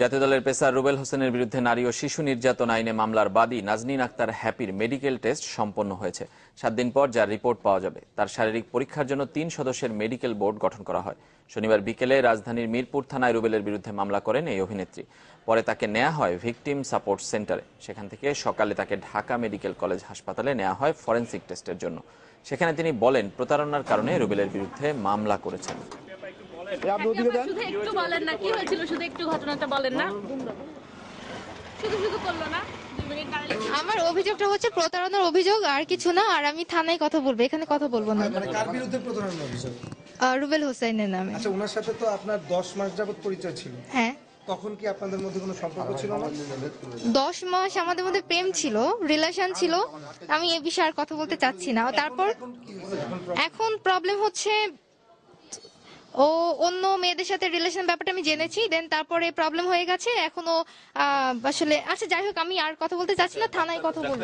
জাতীয় দলের পেসার রুবেল হোসেনের বিরুদ্ধে নারী ও শিশু নির্যাতন আইনে মামলার বাদী নাজনীন আক্তার হ্যাপির মেডিকেল টেস্ট সম্পন্ন হয়েছে। সাত দিন পর যার রিপোর্ট পাওয়া যাবে। তার শারীরিক পরীক্ষার জন্য তিন সদস্যের মেডিকেল বোর্ড গঠন করা হয়। শনিবার বিকেলে রাজধানীর মিরপুর থানায় রুবেলের বিরুদ্ধে মামলা করেন এই অভিনেত্রী। পরে তাকে নেওয়া হয় ভিকটিম সাপোর্ট সেন্টারে। সেখান থেকে সকালে তাকে ঢাকা মেডিকেল কলেজ হাসপাতালে নেওয়া হয় ফরেন্সিক টেস্টের জন্য। সেখানে তিনি বলেন, প্রতারণার কারণে রুবেলের বিরুদ্ধে মামলা করেছেন। আপনি ওদিকে যান। শুধু একটু বলেন না কি হয়েছিল শুধু একটু ঘটনাটা বলেন না। শুধু শুধু করল না দুই মিনিট দাঁড়ালে আমার অভিযোগটা হচ্ছে প্রতারণার অভিযোগ আর কিছু না আর আমি থানায় কথা বলব এখানে কথা বলব না। মানে কার বিরুদ্ধে প্রতারণার অভিযোগ? রুবেল হোসেনের নামে। আচ্ছা ওনার সাথে তো আপনার দশ মাস যাবত পরিচয় ছিল। হ্যাঁ। তখন কি আপনাদের মধ্যে কোনো সম্পর্ক ছিল না? দশ মাস আমাদের মধ্যে প্রেম ছিল রিলেশন ছিল আমি এ বিষয়ে আর কথা বলতে চাচ্ছি না। তারপর এখন প্রবলেম হচ্ছে ও অন্য মেয়েদের সাথে রিলেশন ব্যাপারটা আমি জেনেছি দেন তারপরে প্রবলেম হয়ে গেছে, এখনও আসলে আচ্ছা যাই হোক, আমি আর কথা বলতে চাচ্ছি না, থানায় কথা বলব।